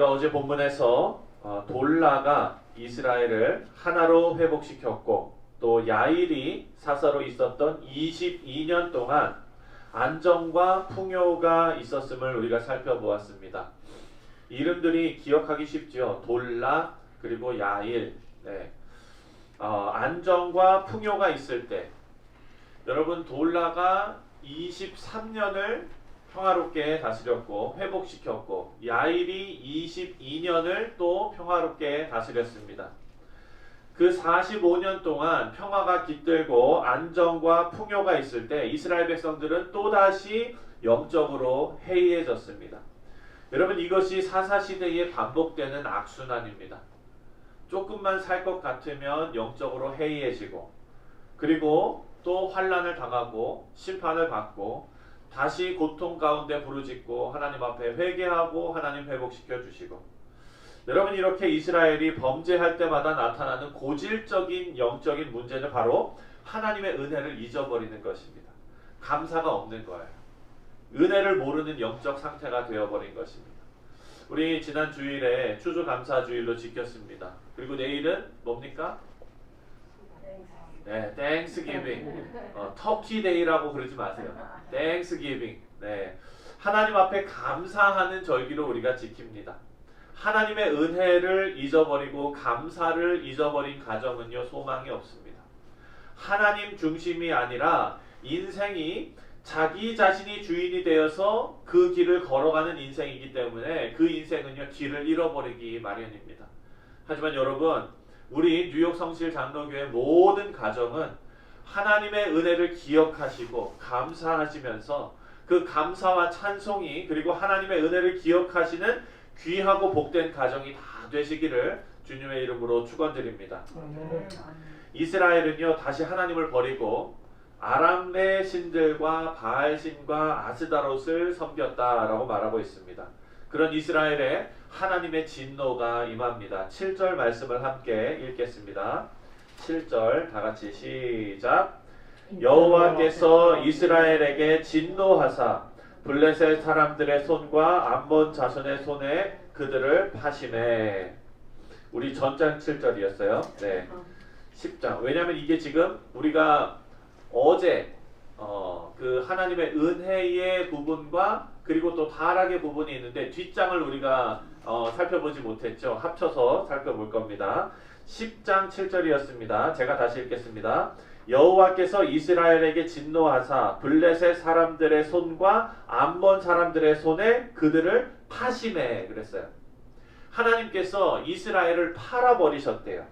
우리가 어제 본문에서 어, 돌라가 이스라엘을 하나로 회복시켰고 또 야일이 사사로 있었던 22년 동안 안정과 풍요가 있었음을 우리가 살펴보았습니다. 이름들이 기억하기 쉽죠. 돌라 그리고 야일. 네. 어, 안정과 풍요가 있을 때 여러분 돌라가 23년을 평화롭게 다스렸고 회복시켰고 야일이 22년을 또 평화롭게 다스렸습니다. 그 45년 동안 평화가 깃들고 안정과 풍요가 있을 때 이스라엘 백성들은 또다시 영적으로 해이해졌습니다. 여러분 이것이 사사 시대에 반복되는 악순환입니다. 조금만 살 것 같으면 영적으로 해이해지고 그리고 또 환란을 당하고 심판을 받고 다시 고통 가운데 부르짖고 하나님 앞에 회개하고 하나님 회복시켜 주시고 여러분 이렇게 이스라엘이 범죄할 때마다 나타나는 고질적인 영적인 문제는 바로 하나님의 은혜를 잊어버리는 것입니다. 감사가 없는 거예요. 은혜를 모르는 영적 상태가 되어버린 것입니다. 우리 지난 주일에 추수감사주일로 지켰습니다. 그리고 내일은 뭡니까? 네, 땡스기빙. 어, 터키 데이라고 그러지 마세요. 땡스기빙. 네. 하나님 앞에 감사하는 절기로 우리가 지킵니다. 하나님의 은혜를 잊어버리고 감사를 잊어버린 가정은요 소망이 없습니다. 하나님 중심이 아니라 인생이 자기 자신이 주인이 되어서 그 길을 걸어가는 인생이기 때문에 그 인생은요 길을 잃어버리기 마련입니다. 하지만 여러분 우리 뉴욕 성실 장로교회 모든 가정은 하나님의 은혜를 기억하시고 감사하시면서 그 감사와 찬송이 그리고 하나님의 은혜를 기억하시는 귀하고 복된 가정이 다 되시기를 주님의 이름으로 축원드립니다. 이스라엘은요 다시 하나님을 버리고 아람의 신들과 바알 신과 아스다롯을 섬겼다라고 말하고 있습니다. 그런 이스라엘에 하나님의 진노가 임합니다. 7절 말씀을 함께 읽겠습니다. 7절 다 같이 시작. 여호와께서 이스라엘에게 진노하사 블레셋 사람들의 손과 암몬 자손의 손에 그들을 파심해. 우리 전장 7절이었어요. 네. 10장. 왜냐하면 이게 지금 우리가 어제 어, 그 하나님의 은혜의 부분과 그리고 또 타락의 부분이 있는데 뒷장을 우리가 어, 살펴보지 못했죠. 합쳐서 살펴볼 겁니다. 10장 7절이었습니다. 제가 다시 읽겠습니다. 여호와께서 이스라엘에게 진노하사 블레셋 사람들의 손과 암몬 사람들의 손에 그들을 파심해 그랬어요. 하나님께서 이스라엘을 팔아 버리셨대요.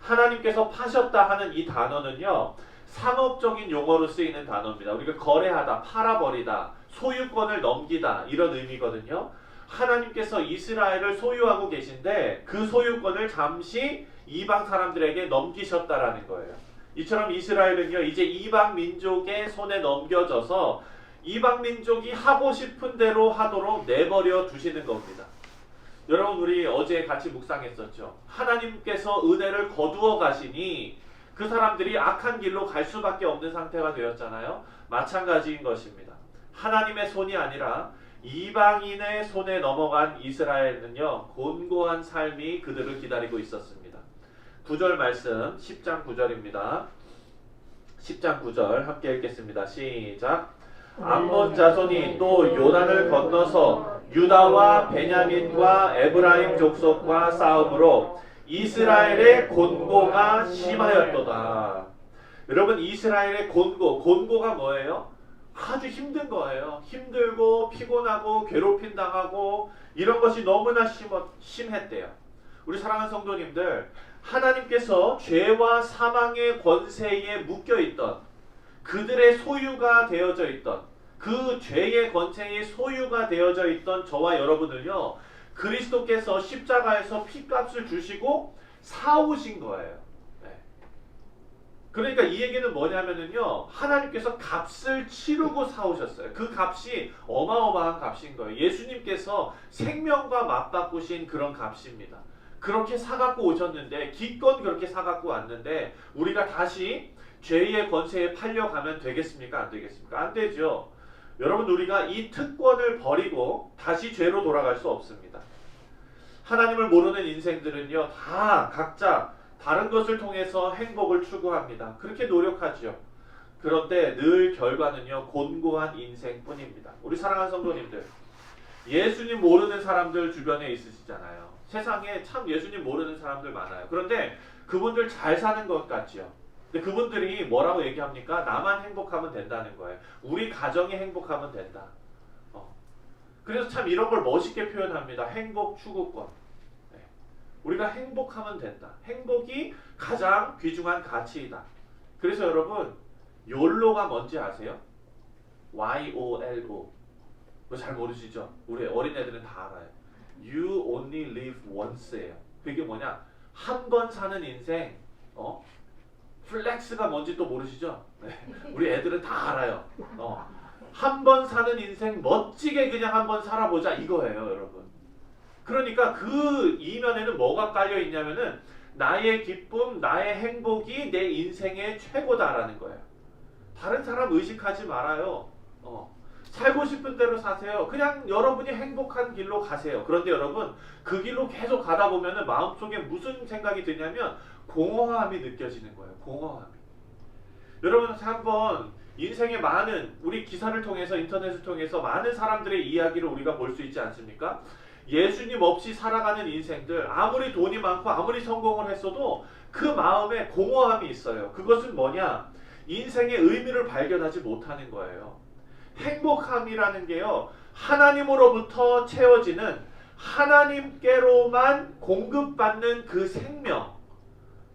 하나님께서 파셨다 하는 이 단어는요. 상업적인 용어로 쓰이는 단어입니다. 우리가 거래하다, 팔아버리다, 소유권을 넘기다 이런 의미거든요. 하나님께서 이스라엘을 소유하고 계신데 그 소유권을 잠시 이방 사람들에게 넘기셨다라는 거예요. 이처럼 이스라엘은요 이제 이방 민족의 손에 넘겨져서 이방 민족이 하고 싶은 대로 하도록 내버려 두시는 겁니다. 여러분 우리 어제 같이 묵상했었죠. 하나님께서 은혜를 거두어 가시니 그 사람들이 악한 길로 갈 수밖에 없는 상태가 되었잖아요. 마찬가지인 것입니다. 하나님의 손이 아니라 이방인의 손에 넘어간 이스라엘은요 곤고한 삶이 그들을 기다리고 있었습니다. 9절 말씀 10장 9절입니다. 10장 9절 함께 읽겠습니다. 시작. 암몬 자손이 또 요단을 건너서 유다와 베냐민과 에브라임 족속과 싸움으로 이스라엘의 곤고가 심하였도다. 여러분 이스라엘의 곤고, 곤고가 뭐예요? 아주 힘든 거예요. 힘들고 피곤하고 괴롭힘 당하고 이런 것이 너무나 심, 심했대요. 우리 사랑하는 성도님들, 하나님께서 죄와 사망의 권세에 묶여 있던 그들의 소유가 되어져 있던 그 죄의 권세의 소유가 되어져 있던 저와 여러분을요. 그리스도께서 십자가에서 피값을 주시고 사오신 거예요. 네. 그러니까 이 얘기는 뭐냐면은요, 하나님께서 값을 치르고 사오셨어요. 그 값이 어마어마한 값인 거예요. 예수님께서 생명과 맞바꾸신 그런 값입니다. 그렇게 사갖고 오셨는데, 기껏 그렇게 사갖고 왔는데, 우리가 다시 죄의 권세에 팔려가면 되겠습니까? 안 되겠습니까? 안 되죠. 여러분, 우리가 이 특권을 버리고 다시 죄로 돌아갈 수 없습니다. 하나님을 모르는 인생들은요, 다 각자 다른 것을 통해서 행복을 추구합니다. 그렇게 노력하지요. 그런데 늘 결과는요, 곤고한 인생뿐입니다. 우리 사랑하는 성도님들, 예수님 모르는 사람들 주변에 있으시잖아요. 세상에 참 예수님 모르는 사람들 많아요. 그런데 그분들 잘 사는 것 같지요. 근데 그분들이 뭐라고 얘기합니까? 나만 행복하면 된다는 거예요. 우리 가정이 행복하면 된다. 어. 그래서 참 이런 걸 멋있게 표현합니다. 행복 추구권. 네. 우리가 행복하면 된다. 행복이 가장 귀중한 가치이다. 그래서 여러분 욜로가 뭔지 아세요? Y-O-L-O. 그거 잘 모르시죠? 우리 어린애들은 다 알아요. You only live once예요. 그게 뭐냐? 한 번 사는 인생. 어? 플렉스가 뭔지 또 모르시죠? 네. 우리 애들은 다 알아요. 어. 한 번 사는 인생 멋지게 그냥 한 번 살아보자 이거예요, 여러분. 그러니까 그 이면에는 뭐가 깔려 있냐면은 나의 기쁨, 나의 행복이 내 인생의 최고다라는 거예요. 다른 사람 의식하지 말아요. 어. 살고 싶은 대로 사세요. 그냥 여러분이 행복한 길로 가세요. 그런데 여러분 그 길로 계속 가다 보면은 마음속에 무슨 생각이 드냐면 공허함이 느껴지는 거예요. 공허함이. 여러분 한번 인생의 많은 우리 기사를 통해서 인터넷을 통해서 많은 사람들의 이야기를 우리가 볼 수 있지 않습니까? 예수님 없이 살아가는 인생들 아무리 돈이 많고 아무리 성공을 했어도 그 마음에 공허함이 있어요. 그것은 뭐냐? 인생의 의미를 발견하지 못하는 거예요. 행복함이라는 게요. 하나님으로부터 채워지는 하나님께로만 공급받는 그 생명.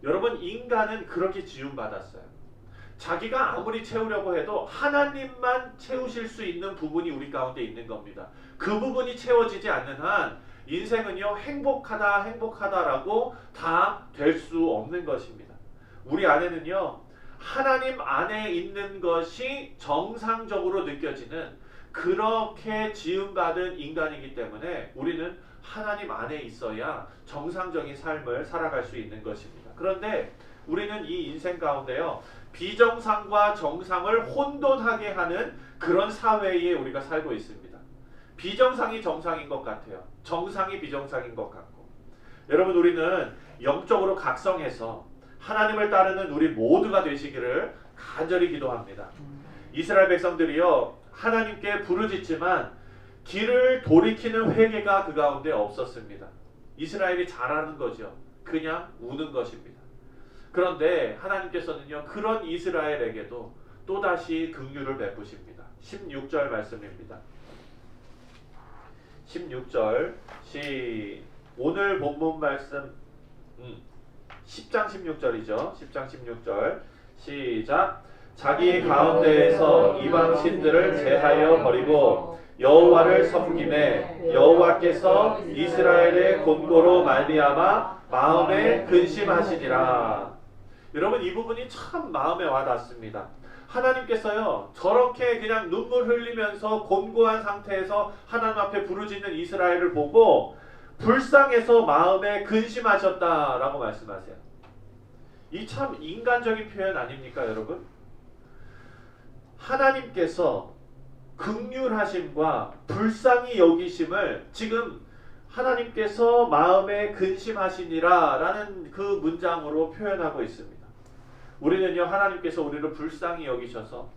여러분 인간은 그렇게 지음 받았어요. 자기가 아무리 채우려고 해도 하나님만 채우실 수 있는 부분이 우리 가운데 있는 겁니다. 그 부분이 채워지지 않는 한 인생은요 행복하다 행복하다라고 다 될 수 없는 것입니다. 우리 안에는요 하나님 안에 있는 것이 정상적으로 느껴지는 그렇게 지음받은 인간이기 때문에 우리는 하나님 안에 있어야 정상적인 삶을 살아갈 수 있는 것입니다. 그런데 우리는 이 인생 가운데요 비정상과 정상을 혼돈하게 하는 그런 사회에 우리가 살고 있습니다. 비정상이 정상인 것 같아요. 정상이 비정상인 것 같고. 여러분 우리는 영적으로 각성해서 하나님을 따르는 우리 모두가 되시기를 간절히 기도합니다. 이스라엘 백성들이요 하나님께 부르짖지만 길을 돌이키는 회개가 그 가운데 없었습니다. 이스라엘이 잘하는 거죠. 그냥 우는 것입니다. 그런데 하나님께서는요 그런 이스라엘에게도 또다시 긍휼을 베푸십니다. 16절 말씀입니다. 16절 시 오늘 본문 말씀 음, 10장 16절이죠. 10장 16절 시작 자기 가운데에서 이방 신들을 제하여 버리고 여호와를 섬김에 여호와께서 이스라엘의 곤고로 말미암아 마음에 근심하시니라. 여러분 이 부분이 참 마음에 와닿습니다. 하나님께서요 저렇게 그냥 눈물 흘리면서 곤고한 상태에서 하나님 앞에 부르짖는 이스라엘을 보고 불쌍해서 마음에 근심하셨다라고 말씀하세요. 이 참 인간적인 표현 아닙니까, 여러분? 하나님께서 극률하심과 불쌍히 여기심을 지금 하나님께서 마음에 근심하시니라라는 그 문장으로 표현하고 있습니다. 우리는요 하나님께서 우리를 불쌍히 여기셔서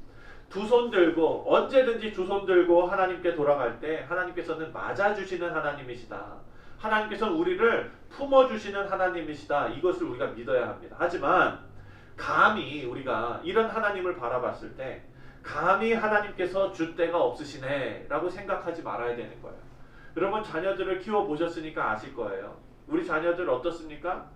두 손 들고 언제든지 두 손 들고 하나님께 돌아갈 때 하나님께서는 맞아 주시는 하나님이시다. 하나님께서는 우리를 품어 주시는 하나님이시다. 이것을 우리가 믿어야 합니다. 하지만 감히 우리가 이런 하나님을 바라봤을 때 감히 하나님께서 줏대가 없으시네 라고 생각하지 말아야 되는 거예요. 여러분 자녀들을 키워 보셨으니까 아실 거예요. 우리 자녀들 어떻습니까?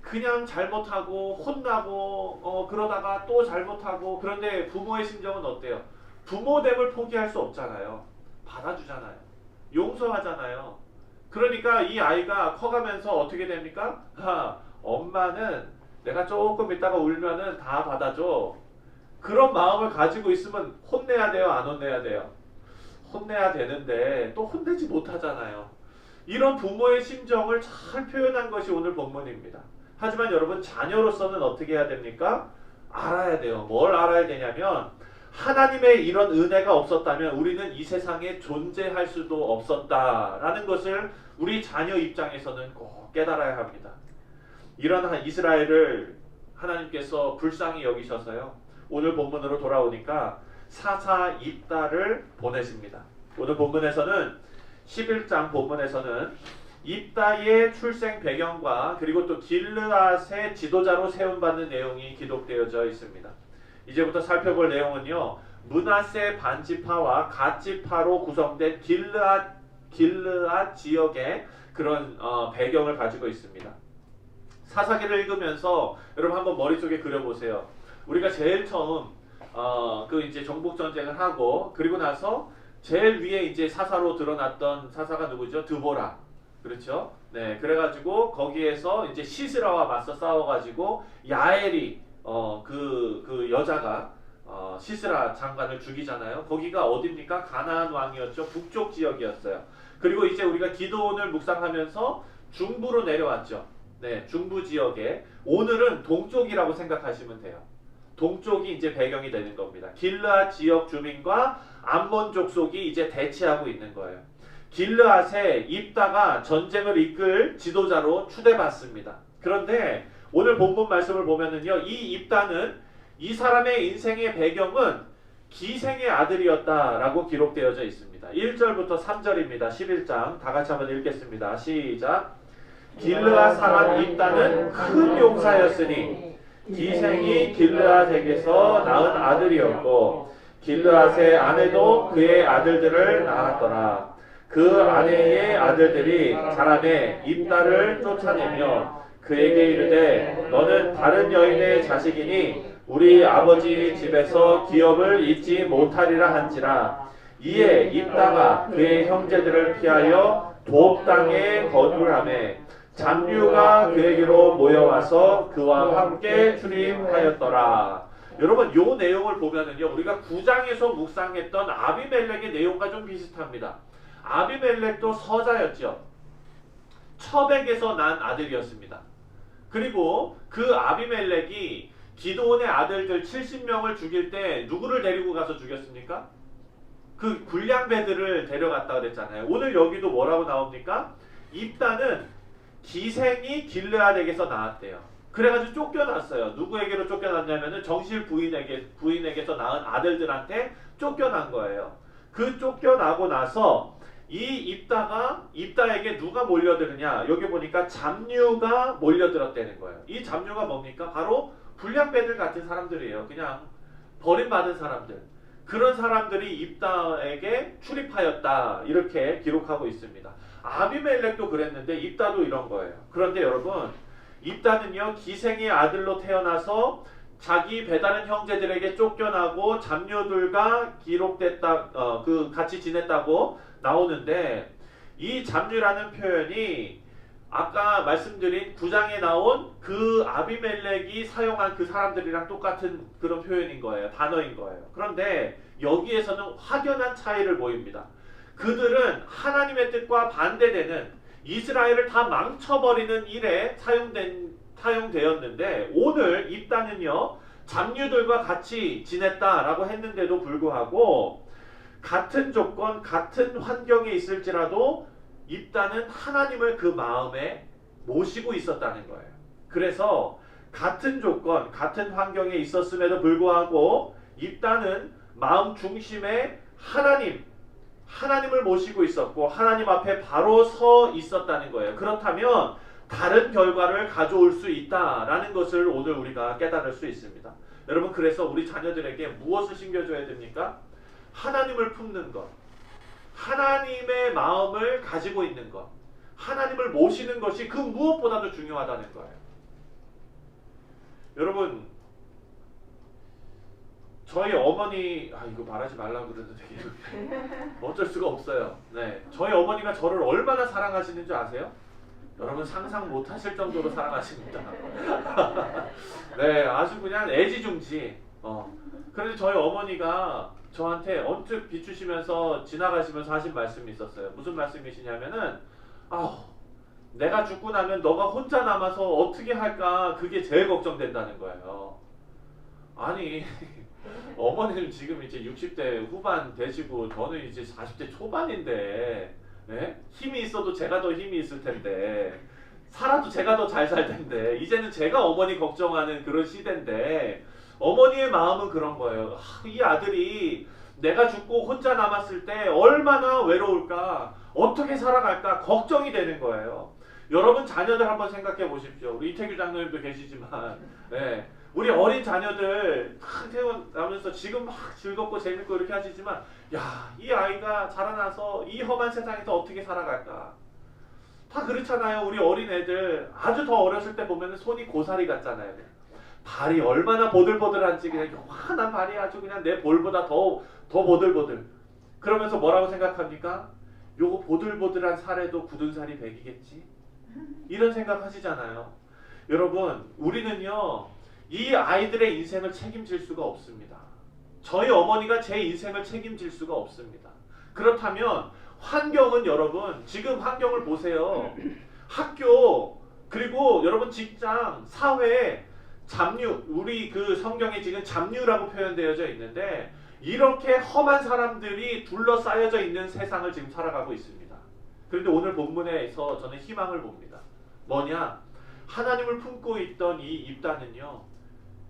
그냥 잘못하고 혼나고 어, 그러다가 또 잘못하고 그런데 부모의 심정은 어때요? 부모됨을 포기할 수 없잖아요. 받아주잖아요. 용서하잖아요. 그러니까 이 아이가 커가면서 어떻게 됩니까? 아, 엄마는 내가 조금 있다가 울면은 다 받아줘. 그런 마음을 가지고 있으면 혼내야 돼요, 안 혼내야 돼요? 혼내야 되는데 또 혼내지 못하잖아요. 이런 부모의 심정을 잘 표현한 것이 오늘 본문입니다. 하지만 여러분 자녀로서는 어떻게 해야 됩니까? 알아야 돼요. 뭘 알아야 되냐면 하나님의 이런 은혜가 없었다면 우리는 이 세상에 존재할 수도 없었다라는 것을 우리 자녀 입장에서는 꼭 깨달아야 합니다. 이런 한 이스라엘을 하나님께서 불쌍히 여기셔서요. 오늘 본문으로 돌아오니까 사사 입다를 보내십니다. 오늘 본문에서는 11장 본문에서는 입다의 출생 배경과 그리고 또 길르앗의 지도자로 세움받는 내용이 기록되어져 있습니다. 이제부터 살펴볼 내용은요. 문하세 반지파와 갓지파로 구성된 길르앗 길르앗 지역의 그런 어, 배경을 가지고 있습니다. 사사기를 읽으면서 여러분 한번 머릿속에 그려보세요. 우리가 제일 처음 어, 그 이제 정복 전쟁을 하고 그리고 나서 제일 위에 이제 사사로 드러났던 사사가 누구죠? 드보라. 그렇죠? 네, 그래가지고 거기에서 이제 시스라와 맞서 싸워가지고 야엘이 어, 그, 그 여자가 어, 시스라 장관을 죽이잖아요. 거기가 어딥니까? 가나안 왕이었죠. 북쪽 지역이었어요. 그리고 이제 우리가 기도원을 묵상하면서 중부로 내려왔죠. 네, 중부 지역에 오늘은 동쪽이라고 생각하시면 돼요. 동쪽이 이제 배경이 되는 겁니다. 길르앗 지역 주민과 암몬 족속이 이제 대치하고 있는 거예요. 길르앗에 입다가 전쟁을 이끌 지도자로 추대받습니다. 그런데 오늘 본문 말씀을 보면은요, 이 입다는 이 사람의 인생의 배경은 기생의 아들이었다라고 기록되어져 있습니다. 1절부터 3절입니다. 11장 다 같이 한번 읽겠습니다. 시작. 길르앗 사람 입다는 큰 용사였으니 기생이 길르앗에게서 낳은 아들이었고 길르앗의 아내도 그의 아들들을 낳았더라. 그 아내의 아들들이 자라매 입다를 쫓아내며 그에게 이르되 너는 다른 여인의 자식이니 우리 아버지 집에서 기업을 잊지 못하리라 한지라 이에 입다가 그의 형제들을 피하여 돕 땅에 거주하매 잔류가 그에게로 모여와서 그와 함께 출입하였더라. 여러분 요 내용을 보면은요 우리가 9장에서 묵상했던 아비멜렉의 내용과 좀 비슷합니다. 아비멜렉도 서자였죠. 첩에게서 난 아들이었습니다. 그리고 그 아비멜렉이 기도원의 아들들 70명을 죽일 때 누구를 데리고 가서 죽였습니까? 그 굴량배들을 데려갔다 그랬잖아요. 오늘 여기도 뭐라고 나옵니까? 입다는 기생이 길르앗에게서 나왔대요. 그래가지고 쫓겨났어요. 누구에게로 쫓겨났냐면은 정실 부인에게 부인에게서 낳은 아들들한테 쫓겨난 거예요. 그 쫓겨나고 나서 이 입다가 입다에게 누가 몰려드느냐? 여기 보니까 잡류가 몰려들었다는 거예요. 이 잡류가 뭡니까? 바로 불량배들 같은 사람들이에요. 그냥 버림받은 사람들. 그런 사람들이 입다에게 출입하였다. 이렇게 기록하고 있습니다. 아비멜렉도 그랬는데 입다도 이런 거예요. 그런데 여러분, 입다는요 기생의 아들로 태어나서 자기 배다른 형제들에게 쫓겨나고 잡류들과 기록됐다, 어, 그 같이 지냈다고 나오는데 이 잡류라는 표현이 아까 말씀드린 9장에 나온 그 아비멜렉이 사용한 그 사람들이랑 똑같은 그런 표현인 거예요. 단어인 거예요. 그런데 여기에서는 확연한 차이를 보입니다. 그들은 하나님의 뜻과 반대되는 이스라엘을 다 망쳐버리는 일에 사용된 사용되었는데 오늘 입다는요 잡류들과 같이 지냈다라고 했는데도 불구하고 같은 조건 같은 환경에 있을지라도 입다는 하나님을 그 마음에 모시고 있었다는 거예요. 그래서 같은 조건 같은 환경에 있었음에도 불구하고 입다는 마음 중심에 하나님 하나님을 모시고 있었고 하나님 앞에 바로 서 있었다는 거예요. 그렇다면 다른 결과를 가져올 수 있다라는 것을 오늘 우리가 깨달을 수 있습니다. 여러분 그래서 우리 자녀들에게 무엇을 심겨줘야 됩니까? 하나님을 품는 것, 하나님의 마음을 가지고 있는 것, 하나님을 모시는 것이 그 무엇보다도 중요하다는 거예요. 여러분 저희 어머니 아 이거 말하지 말라고 그러는데 어쩔 수가 없어요. 네, 저희 어머니가 저를 얼마나 사랑하시는 줄 아세요? 여러분 상상 못하실 정도로 사랑하십니다. 네, 아주 그냥 애지중지. 어. 그런데 저희 어머니가 저한테 언뜻 비추시면서 지나가시면서 하신 말씀이 있었어요. 무슨 말씀이시냐면은 아, 내가 죽고 나면 너가 혼자 남아서 어떻게 할까 그게 제일 걱정된다는 거예요. 아니 어머니는 지금 이제 60대 후반 되시고 저는 이제 40대 초반인데 예? 힘이 있어도 제가 더 힘이 있을 텐데 살아도 제가 더 잘 살 텐데 이제는 제가 어머니 걱정하는 그런 시대인데 어머니의 마음은 그런 거예요. 아, 이 아들이 내가 죽고 혼자 남았을 때 얼마나 외로울까 어떻게 살아갈까 걱정이 되는 거예요. 여러분 자녀들 한번 생각해 보십시오. 우리 이태규 장로님도 계시지만 예. 우리 어린 자녀들 탁 태어나면서 지금 막 즐겁고 재밌고 이렇게 하시지만 야 이 아이가 자라나서 이 험한 세상에서 어떻게 살아갈까 다 그렇잖아요 우리 어린 애들 아주 더 어렸을 때 보면 손이 고사리 같잖아요 발이 얼마나 보들보들한지 그냥 요만한 발이 아주 그냥 내 볼보다 더, 더 보들보들 그러면서 뭐라고 생각합니까? 요거 보들보들한 살에도 굳은 살이 백이겠지 이런 생각 하시잖아요 여러분 우리는요 이 아이들의 인생을 책임질 수가 없습니다. 저희 어머니가 제 인생을 책임질 수가 없습니다. 그렇다면 환경은 여러분 지금 환경을 보세요. 학교 그리고 여러분 직장, 사회, 잡류 우리 그 성경에 지금 잡류라고 표현되어져 있는데 이렇게 험한 사람들이 둘러싸여져 있는 세상을 지금 살아가고 있습니다. 그런데 오늘 본문에서 저는 희망을 봅니다. 뭐냐? 하나님을 품고 있던 이 입다는요.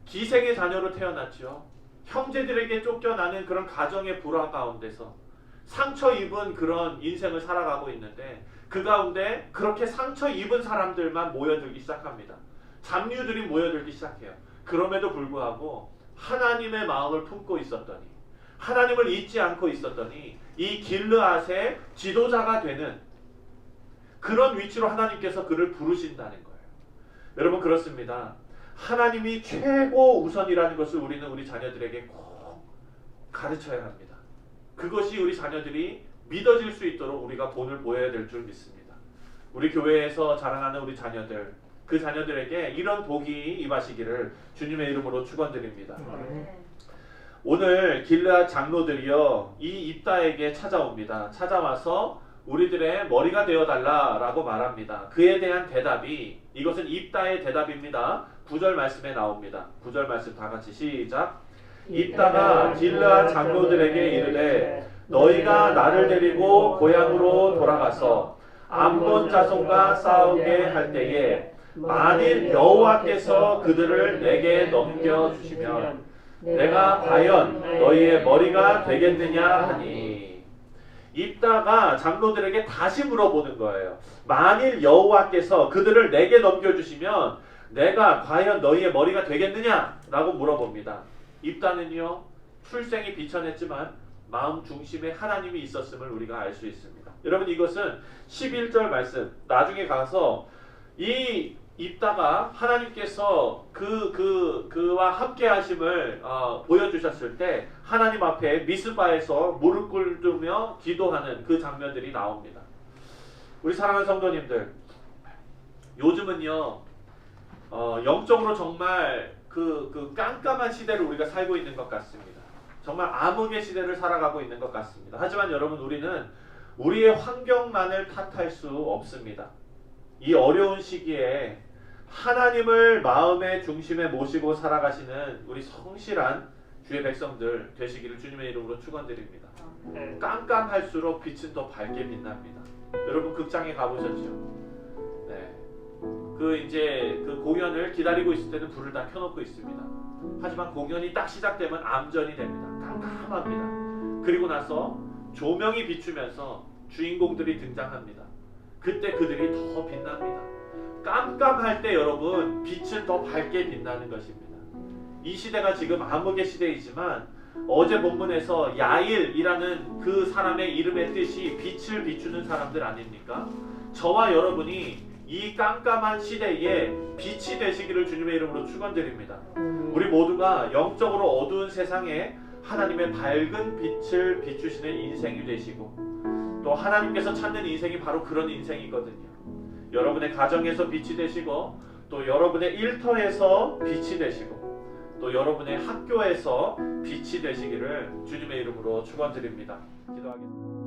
기생의 자녀로 태어났죠. 형제들에게 쫓겨나는 그런 가정의 불화 가운데서 상처 입은 그런 인생을 살아가고 있는데 그 가운데 그렇게 상처 입은 사람들만 모여들기 시작합니다. 잡류들이 모여들기 시작해요. 그럼에도 불구하고 하나님의 마음을 품고 있었더니 하나님을 잊지 않고 있었더니 이 길르앗의 지도자가 되는 그런 위치로 하나님께서 그를 부르신다는 거예요. 여러분 그렇습니다. 하나님이 최고 우선이라는 것을 우리는 우리 자녀들에게 꼭 가르쳐야 합니다. 그것이 우리 자녀들이 믿어질 수 있도록 우리가 본을 보여야 될 줄 믿습니다. 우리 교회에서 자라나는 우리 자녀들, 그 자녀들에게 이런 복이 임하시기를 주님의 이름으로 축원드립니다. 오늘 길르앗 장로들이요 이 입다에게 찾아옵니다. 찾아와서 우리들의 머리가 되어 달라라고 말합니다. 그에 대한 대답이 이것은 입다의 대답입니다. 9절 말씀에 나옵니다. 9절 말씀 다 같이 시작. 입다가 길르앗 장로들에게 이르되 너희가 나를 데리고 고향으로 돌아가서 암몬 자손과 싸우게 할 때에 만일 여호와께서 그들을 내게 넘겨 주시면 내가 과연 너희의 머리가 되겠느냐 하니 입다가 장로들에게 다시 물어보는 거예요. 만일 여호와께서 그들을 내게 넘겨 주시면 내가 과연 너희의 머리가 되겠느냐라고 물어봅니다. 입다는요 출생이 비천했지만 마음 중심에 하나님이 있었음을 우리가 알 수 있습니다. 여러분 이것은 11절 말씀 나중에 가서 이 입다가 하나님께서 그, 그, 그와 함께 하심을 어, 보여주셨을 때 하나님 앞에 미스바에서 무릎 꿇으며 기도하는 그 장면들이 나옵니다. 우리 사랑하는 성도님들, 요즘은요, 어, 영적으로 정말 그, 그 깜깜한 시대를 우리가 살고 있는 것 같습니다. 정말 암흑의 시대를 살아가고 있는 것 같습니다. 하지만 여러분, 우리는 우리의 환경만을 탓할 수 없습니다. 이 어려운 시기에 하나님을 마음의 중심에 모시고 살아가시는 우리 성실한 주의 백성들 되시기를 주님의 이름으로 축원드립니다. 깜깜할수록 빛은 더 밝게 빛납니다. 여러분 극장에 가보셨죠? 네. 그 이제 그 공연을 기다리고 있을 때는 불을 다 켜놓고 있습니다. 하지만 공연이 딱 시작되면 암전이 됩니다. 깜깜합니다. 그리고 나서 조명이 비추면서 주인공들이 등장합니다. 그때 그들이 더 빛납니다. 깜깜할 때 여러분 빛은 더 밝게 빛나는 것입니다. 이 시대가 지금 암흑의 시대이지만 어제 본문에서 야일이라는 그 사람의 이름의 뜻이 빛을 비추는 사람들 아닙니까? 저와 여러분이 이 깜깜한 시대에 빛이 되시기를 주님의 이름으로 축원드립니다. 우리 모두가 영적으로 어두운 세상에 하나님의 밝은 빛을 비추시는 인생이 되시고 또 하나님께서 찾는 인생이 바로 그런 인생이거든요. 여러분의 가정에서 빛이 되시고 또 여러분의 일터에서 빛이 되시고 또 여러분의 학교에서 빛이 되시기를 주님의 이름으로 축원드립니다. 기도하겠습니다.